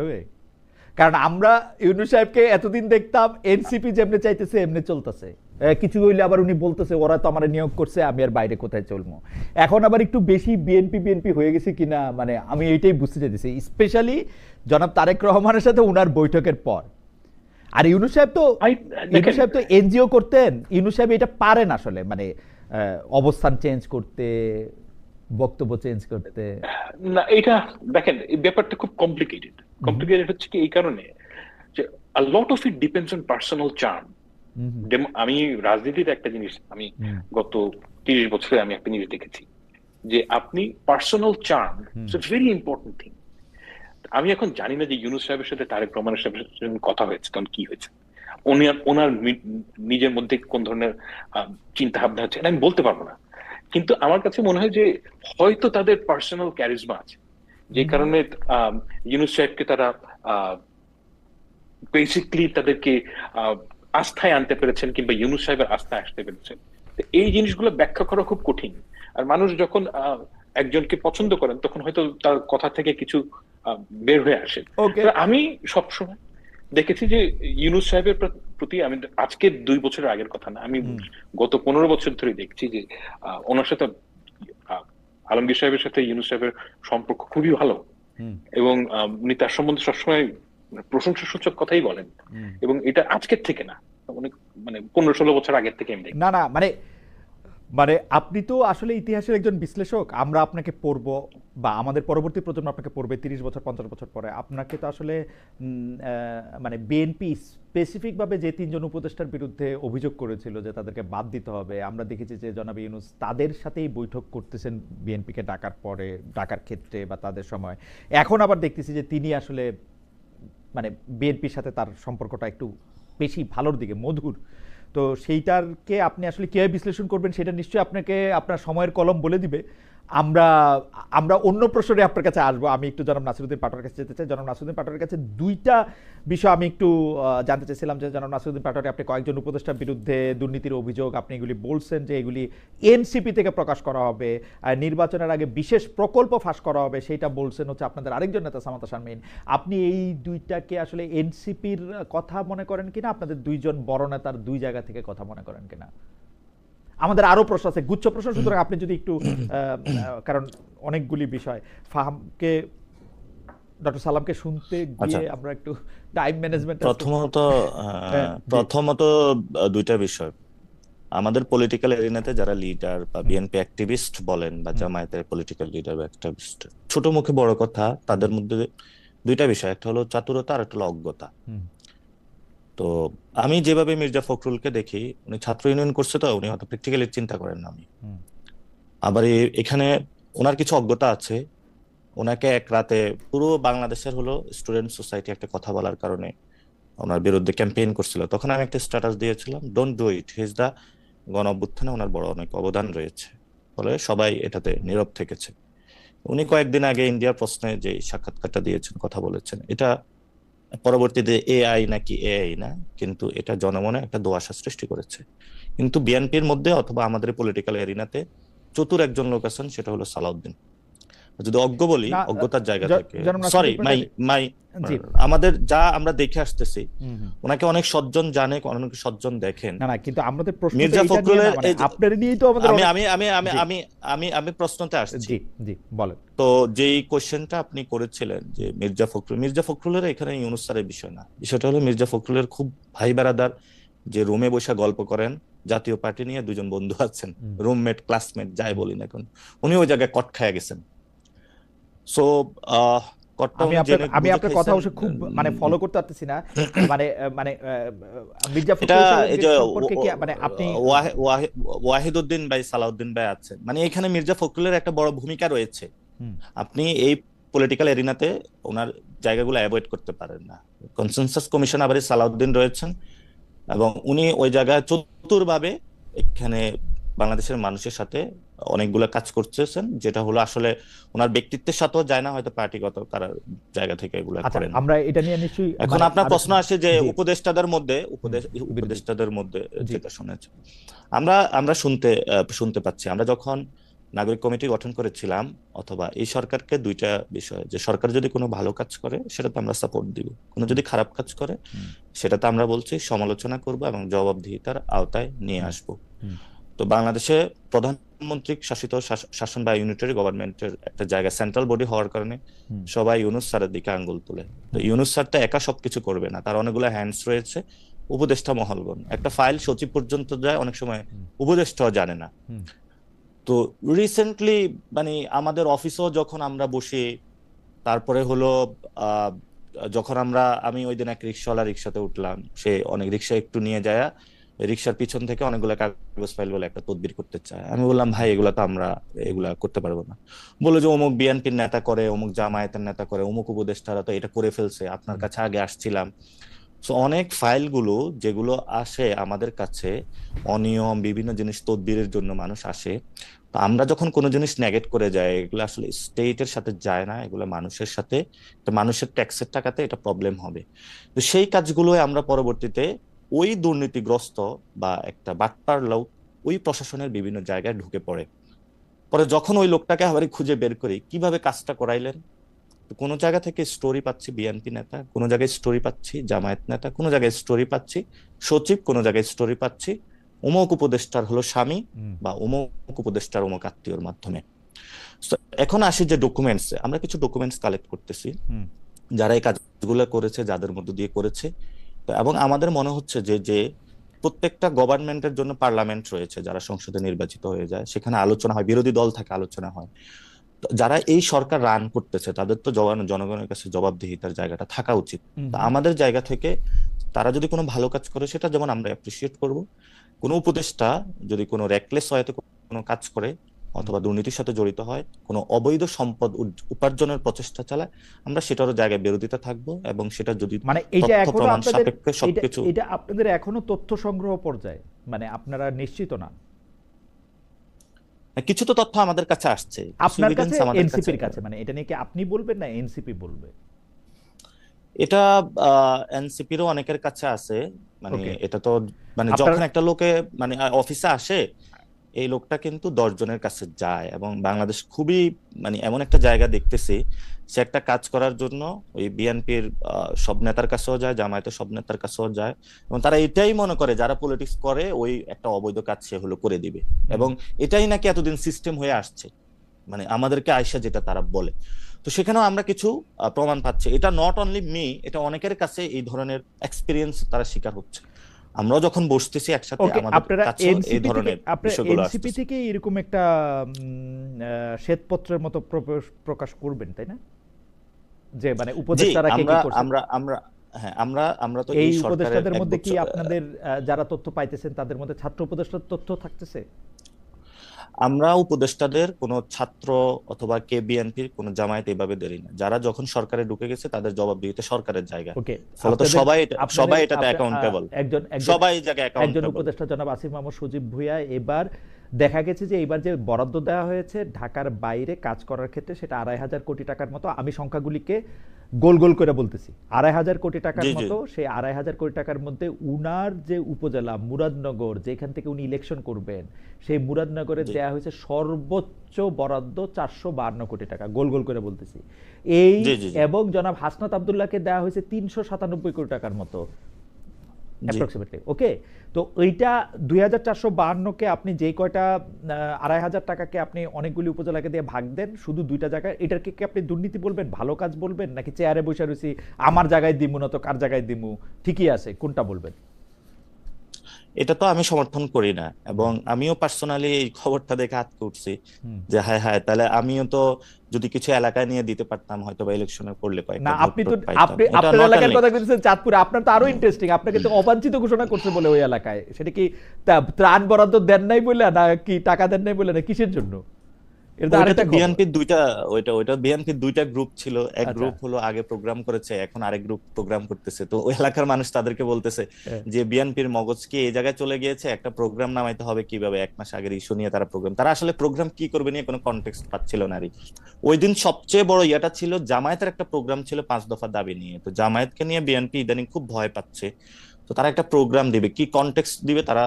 হবে। কারণ আমরা ইউনুস সাহেবকে এতদিন দেখতাম এনসিপি যেমনি চাইতেছে এমনি চলতেছে। কিছু হইলে আবার উনি বলতেছে ওরা তো আমার নিয়োগ করছে আমি আর বাইরে কোথায় চলবো? এখন আবার একটু বেশি বিএনপি বিএনপি হয়ে গেছে কিনা মানে আমি এইটাই বুঝতে চাইতেছি। স্পেশালি জনাব তারেক রহমানের সাথে উনার বৈঠকের পর। আর ইউনু সাহেব তো ইউনুস সাহেব তো এনজিও করতেন ইউনু সাহেব এটা পারেন আসলে মানে অবস্থান চেঞ্জ করতে বক্তব্য চেঞ্জ করতে না এটা দেখেন এই ব্যাপারটা খুব কমপ্লিকেটেড কমপ্লিকেটেড হচ্ছে কি এই কারণে যে a lot of it depends on personal charm আমি রাজনীতিতে একটা জিনিস আমি গত তিরিশ বছরে আমি একটা জিনিস দেখেছি যে আপনি personal charm it's very important thing আমি এখন জানি না যে ইউনুস সাহেবের সাথে তারেক রহমানের সাথে কথা হয়েছে তখন কি হয়েছে? উনি ওনার নিজের মধ্যে কোন ধরনের চিন্তা ভাবনা হচ্ছে আমি বলতে পারব না। কিন্তু আমার কাছে মনে হয় যে হয়তো তাদের পার্সোনাল ক্যারিজমা আছে। যে কারণে ইউনুস সাহেবকে তারা বেসিকলি তাদেরকে আস্থায় আনতে পেরেছেন কিংবা ইউনুস সাহেবের আস্থায় আসতে পেরেছেন। তো এই জিনিসগুলো ব্যাখ্যা করা খুব কঠিন। আর মানুষ যখন আহ, একজনকে পছন্দ করেন তখন হয়তো তার কথা থেকে কিছু আহ, বের হয়ে আসে। আমি সবসময় দেখেছি যে ইউনুস সাহেবের প্রতি আমি আজকে দুই বছরের আগের কথা না আমি গত পনেরো বছর ধরে দেখছি যে ওনার সাথে আলমগীর সাহেবের সাথে ইউনুস সাহেবের সম্পর্ক খুবই ভালো এবং উনি তার সম্বন্ধে সবসময় প্রশংসা সূচক কথাই বলেন এবং এটা আজকের থেকে না অনেক মানে পনেরো ষোলো বছর আগের থেকে আমি না না মানে মানে আপনি তো আসলে ইতিহাসের একজন বিশ্লেষক। আমরা আপনাকে পড়ব বা আমাদের পরবর্তী প্রজন্ম আপনাকে পড়বে তিরিশ বছর, পঞ্চাশ বছর পরে। আপনাকে তো আসলে মানে বিএনপি স্পেসিফিকভাবে যে তিনজন উপদেষ্টার বিরুদ্ধে অভিযোগ করেছিল যে তাদেরকে বাদ দিতে হবে, আমরা দেখেছি যে জনাব ইউনুস তাদের সাথেই বৈঠক করতেছেন বিএনপিকে ডাকার পরে, ডাকার ক্ষেত্রে বা তাদের সময়। এখন আবার দেখতেছি যে তিনি আসলে মানে বিএনপির সাথে তার সম্পর্কটা একটু বেশি ভালোর দিকে, মধুর। তো সেইটারকে আপনি আসলে কীভাবে বিশ্লেষণ করবেন, সেটা নিশ্চয়ই আপনাকে, আপনার সময়ের কলম বলে দিবে। আমরা আমরা অন্য প্রশ্নে আপনার কাছে আসব। আমি একটু জনাব নাসিরুদ্দিন পাটোয়ার কাছে যেতে চাই। জনাব নাসিরুদ্দিন পাটোয়ারের কাছে দুইটা বিষয় আমি একটু জানতে চাইছিলাম যে জনাব নাসিরুদ্দিন পাটোয়ারি আপনি কয়েকজন উপদেষ্টার বিরুদ্ধে দুর্নীতির অভিযোগ, আপনি এগুলি বলছেন যে এগুলি এনসিপি থেকে প্রকাশ করা হবে নির্বাচনের আগে বিশেষ প্রকল্প ফাঁস করা হবে, সেইটা বলছেন হচ্ছে আপনাদের আরেকজন নেতা সামাতা শারমিন। আপনি এই দুইটাকে আসলে এনসিপির কথা মনে করেন কিনা? আপনাদের দুইজন বড় নেতার দুই জায়গা থেকে কথা মনে করেন কিনা? আমাদের আরও প্রশ্ন আছে গুচ্ছ প্রশ্ন সুতরাং আপনি যদি একটু কারণ অনেকগুলি বিষয় ফাহামকে ডক্টর সালামকে শুনতে গিয়ে আচ্ছা। আমরা একটু টাইম ম্যানেজমেন্ট প্রথমত হ্যাঁ। প্রথমত দুইটা বিষয়। আমাদের পলিটিক্যাল এরিনাতে যারা লিডার বা বিএনপি অ্যাক্টিভিস্ট বলেন বা জামায়াতের পলিটিক্যাল লিডার বা অ্যাক্টিভিস্ট ছোট মুখে বড় কথা তাদের মধ্যে দুইটা বিষয় একটা হলো চাতুরতা আর একটা হলো অজ্ঞতা। তো আমি যেভাবে মির্জা ফখরুলকে দেখি উনি ছাত্র ইউনিয়ন করছে তো উনি হয়তো প্র্যাকটিক্যালি চিন্তা করেন না আমি। আবার এখানে ওনার কিছু অজ্ঞতা আছে। ওনাকে এক রাতে পুরো বাংলাদেশের হলো স্টুডেন্ট সোসাইটি একটা কথা বলার কারণে ওনার বিরুদ্ধে ক্যাম্পেইন করছিল। তখন আমি একটা স্ট্যাটাস দিয়েছিলাম ডোন্ট ডু ইট হিজ দা গণ অভ্যুত্থানে ওনার বড় অনেক অবদান রয়েছে। ফলে সবাই এটাতে নীরব থেকেছে। উনি কয়েকদিন আগে ইন্ডিয়ার প্রশ্নে যে সাক্ষাৎকারটা দিয়েছেন কথা বলেছেন এটা পরবর্তীতে এআই নাকি এআই না, কিন্তু এটা জনমনে একটা দোয়াশা সৃষ্টি করেছে। কিন্তু বিএনপির মধ্যে অথবা আমাদের পলিটিক্যাল এরিনাতে চতুর একজন লোক আছেন, সেটা হলো সালাউদ্দিন। যদি অজ্ঞ বলি অজ্ঞতার জায়গা থেকে। সরি মাই মাই আমাদের যা আমরা দেখে আসতেছি। ওনাকে অনেক সজ্জন জানে অনেক সজ্জন দেখেন। না না কিন্তু আমাদের প্রশ্ন মির্জা ফখরুলের এই আপনার নিয়েই তো আমাদের আমি আমি আমি আমি আমি আমি আমি প্রশ্নতে আসছি। জি জি বলেন। তো যেই কোশ্চেনটা আপনি করেছিলেন যে মির্জা ফখরুল মির্জা ফখরুলের এখানে ইউনুস স্যারের বিষয় না। বিষয়টা হলো মির্জা ফখরুলের খুব ভাই বেড়াদার যে রুমে বসে গল্প করেন জাতীয় পার্টি নিয়ে দুজন বন্ধু আছেন। রুমমেট ক্লাসমেট যাই বলি না এখন উনি ওই জায়গায় কট খায়া গেছেন। সো আমি আপনার কথা। অবশ্য খুব মানে ফলো করতে পারতেছি না। মানে মানে মির্জা কি মানে আপনি ওয়াহি- ওয়াহি- ওয়াহিদুদ্দিন ভাই সালাউদ্দিন ভাই আছেন। মানে এখানে মির্জা ফখরুলের একটা বড় ভূমিকা রয়েছে। আপনি এই পলিটিক্যাল এরিনাতে ওনার জায়গাগুলো অ্যাভয়েড করতে পারেন না। কনসেনসাস কমিশন আবার সালাউদ্দিন রয়েছেন। এবং উনি ওই জায়গায় চতুরভাবে এখানে বাংলাদেশের মানুষের সাথে অনেকগুলো কাজ করতেছেন যেটা হলো আসলে ওনার ব্যক্তিত্বের সাথেও যায় না হয়তো পার্টিগত কারার জায়গা থেকে এগুলো আচ্ছা করেন। আমরা এটা নিয়ে নিশ্চয়ই এখন মানে আপনার প্রশ্ন আসে যে উপদেষ্টাদের মধ্যে উপদেশ উপদেষ্টাদের মধ্যে যেটা শুনেছে। আমরা আমরা শুনতে শুনতে পাচ্ছি আমরা যখন নাগরিক কমিটি গঠন করেছিলাম অথবা এই সরকারকে দুইটা বিষয় যে সরকার যদি কোনো ভালো কাজ করে সেটাতে আমরা সাপোর্ট দিব। কোনো যদি খারাপ কাজ করে হুম। সেটাতে আমরা বলছি সমালোচনা করব এবং জবাবদিহিতার আওতায় নিয়ে আসব। তো বাংলাদেশে প্রধানমন্ত্রী শাসিত শাসন বা ইউনিটারি গভর্নমেন্টের একটা জায়গা সেন্ট্রাল বডি হওয়ার কারণে সবাই ইউনুস স্যারের দিকে আঙ্গুল তুলে। তো ইউনুস স্যার তো একা সবকিছু করবে না তার অনেকগুলো হ্যান্ডস রয়েছে উপদেষ্টা মহলগণ। একটা ফাইল সচিব পর্যন্ত যায় অনেক সময়। উপদেষ্টাও জানে না। তো রিসেন্টলি মানে আমাদের অফিসেও যখন আমরা বসি তারপরে হলো আহ, যখন আমরা আমি ওই দিন এক রিক্সাওয়ালা রিক্সাতে উঠলাম সে অনেক রিক্সা একটু নিয়ে যায় রিক্সার পিছন থেকে অনেকগুলো কাগজ ফাইল বলে একটা তদবির করতে চায়। আমি বললাম ভাই এগুলা তো আমরা এগুলা করতে পারব না। বলে যে অমুক বিএনপির নেতা করে অমুক জামায়াতের নেতা করে অমুক উপদেষ্টারা তো এটা করে ফেলছে আপনার কাছে আগে আসছিলাম। তো অনেক ফাইলগুলো যেগুলো আসে আমাদের কাছে অনিয়ম বিভিন্ন জিনিস তদবিরের জন্য মানুষ আসে। তো আমরা যখন কোনো জিনিস নেগেট করে যাই এগুলো আসলে স্টেটের সাথে যায় না এগুলো মানুষের সাথে। মানুষের ট্যাক্সের টাকাতে এটা প্রবলেম হবে। তো সেই কাজগুলো আমরা পরবর্তীতে ওই দুর্নীতিগ্রস্ত বা একটা বাটপার লোক ওই প্রশাসনের বিভিন্ন জায়গায় ঢুকে পড়ে। পরে যখন ওই লোকটাকে আবার খুঁজে বের করি কীভাবে কাজটা করাইলেন? কোনো জায়গা থেকে স্টোরি পাচ্ছি বিএনপি নেতা কোনো জায়গায় স্টোরি পাচ্ছি জামায়াত নেতা কোনো জায়গায় স্টোরি পাচ্ছি সচিব কোনো জায়গায় স্টোরি পাচ্ছি অমুক উপদেষ্টার হলো স্বামী বা অমুক উপদেষ্টার অমুক আত্মীয়র মাধ্যমে। এখন আসি যে ডকুমেন্টস আমরা কিছু ডকুমেন্টস কালেক্ট করতেছি। যারা এই কাজগুলো করেছে যাদের মধ্য দিয়ে করেছে তো এবং আমাদের মনে হচ্ছে যে যে প্রত্যেকটা গভর্নমেন্টের জন্য পার্লামেন্ট রয়েছে যারা সংসদে নির্বাচিত হয়ে যায় সেখানে আলোচনা হয় বিরোধী দল থাকে আলোচনা হয়। তো যারা এই সরকার রান করতেছে তাদের তো জনগণের কাছে জবাবদিহিতার জায়গাটা থাকা উচিত। আমাদের জায়গা থেকে তারা যদি কোনো ভালো কাজ করে সেটা যেমন আমরা অ্যাপ্রিসিয়েট করব। কোনো উপদেষ্টা যদি কোনো রেকলেস হয়তো কোনো কাজ করে অথবা দুর্নীতির সাথে জড়িত হয় কোনো অবৈধ সম্পদ উপার্জনের প্রচেষ্টা চালায় আমরা সেটারও জায়গায় বিরোধিতা থাকব এবং সেটা যদি মানে এইটা এখনও আপনাদের সাপেক্ষে সবকিছু এটা আপনাদের এখনও তথ্য সংগ্রহ পর্যায়ে মানে আপনারা নিশ্চিত না? কিছু তো তথ্য আমাদের কাছে আসছে আপনার কাছে এনসিপির কাছে মানে এটা নিয়ে কি আপনি বলবেন না এনসিপি বলবে? এটা এনসিপিরও অনেকের কাছে আছে মানে এটা তো মানে যখন একটা লোকে মানে অফিসে আসে এই লোকটা কিন্তু দশ জনের কাছে যায় এবং বাংলাদেশ খুবই মানে এমন একটা জায়গা দেখতেছি সে একটা কাজ করার জন্য ওই বিএনপির সব নেতার কাছেও যায় জামায়াতের সব নেতার কাছেও যায় এবং তারা এটাই মনে করে যারা পলিটিক্স করে ওই একটা অবৈধ কাজ সে হলো করে দিবে এবং এটাই নাকি এতদিন সিস্টেম হয়ে আসছে মানে আমাদেরকে আয়সা যেটা তারা বলে। তো সেখানেও আমরা কিছু প্রমাণ পাচ্ছি। এটা নট অনলি মি এটা অনেকের কাছে এই ধরনের এক্সপিরিয়েন্স তারা শিকার হচ্ছে। আমরাও যখন বসতেছি একসাথে আমাদের কাছে এই ধরনের বিষয়গুলো এনসিপি থেকে এরকম একটা শ্বেতপত্রের মতো প্রকাশ- করবেন তাই না? যে মানে উপদেষ্টারা কে কি আমরা করছে? আমরা আমরা হ্যাঁ আমরা আমরা তো এই উপদেষ্টাদের মধ্যে কি আপনাদের যারা তথ্য পাইতেছেন তাদের মধ্যে ছাত্র উপদেষ্টার তথ্য থাকতেছে? আমরা উপদেষ্টাদের কোন ছাত্র অথবা কে বিএনপির কোন জামায়াত এভাবে দেরি না। যারা যখন সরকারে ঢুকে গেছে তাদের জবাবদিহিতে সরকারের জায়গা। ফলত সবাই সবাই এটাতে অ্যাকাউন্টেবল একজন সবাই জায়গায় একজন উপদেষ্টা জনাব আসিফ মাহমুদ সজীব ভুইয়া এবার দেখা গেছে যে এবার যে বরাদ্দ দেওয়া হয়েছে ঢাকার বাইরে কাজ করার ক্ষেত্রে সেটা আড়াই হাজার কোটি টাকার মতো। আমি সংখ্যাগুলিকে গোল গোল করে বলতেছি আড়াই হাজার কোটি টাকার। মতো সেই আড়াই হাজার কোটি টাকার মধ্যে উনার যে উপজেলা মুরাদনগর যেখান থেকে উনি ইলেকশন করবেন সেই মুরাদনগরে দেয়া দেওয়া হয়েছে সর্বোচ্চ বরাদ্দ চারশো বাহান্ন কোটি টাকা গোল গোল করে বলতেছি এই। এবং জনাব হাসনাত আবদুল্লাহকে দেওয়া হয়েছে তিনশো সাতানব্বই কোটি টাকার মতো অ্যাপ্রক্সিমেটলি ওকে তো ওইটা দুই হাজার চারশো বাহান্নকে আপনি যে কয়টা আড়াই হাজার টাকাকে আপনি অনেকগুলি উপজেলাকে দিয়ে ভাগ দেন, শুধু দুইটা জায়গায় এটাকে কি আপনি দুর্নীতি বলবেন, ভালো কাজ বলবেন, নাকি চেয়ারে বসে রয়েছি, আমার জায়গায় দিমু না তো কার জায়গায় দিমু? ঠিকই আছে, কোনটা বলবেন? এটা তো আমি সমর্থন করি না। এবং আমিও পার্সোনালি এই খবরটা দেখে আটকে উঠছি যে হ্যাঁ হ্যাঁ তাহলে আমিও তো যদি কিছু এলাকা নিয়ে দিতে পারতাম হয়তো বা ইলেকশনে করলে না আপনি তো আপনি আপনার এলাকার কথা বলছেন চাঁদপুরে আপনার তো আরও ইন্টারেস্টিং আপনাকে তো অবাঞ্ছিত ঘোষণা করছে বলে ওই এলাকায়। সেটা কি ত্রাণ বরাদ্দ দেন নাই বলে না কি টাকা দেন নাই বলে না কিসের জন্য? বিএনপির দুইটা ওইটা ওইটা বিএনপির দুইটা গ্রুপ ছিল। এক আচ্ছা। গ্রুপ হলো আগে প্রোগ্রাম করেছে এখন আরেক গ্রুপ প্রোগ্রাম করতেছে। তো ওই এলাকার মানুষ তাদেরকে বলতেছে হ্যাঁ। যে বিএনপির মগজ কি এই জায়গায় চলে গিয়েছে? একটা প্রোগ্রাম নামাইতে হবে কীভাবে? এক মাস আগের ইস্যু নিয়ে তারা প্রোগ্রাম তারা আসলে প্রোগ্রাম কি করবে নিয়ে কোনো কনটেক্সট পাচ্ছিল না আর ওই দিন সবচেয়ে বড় ইয়েটা ছিল জামায়াতের একটা প্রোগ্রাম ছিল পাঁচ দফা দাবি নিয়ে। তো জামায়াতকে নিয়ে বিএনপি ইদানিং খুব ভয় পাচ্ছে। তো তারা একটা প্রোগ্রাম দিবে। কি কনটেক্সট দিবে তারা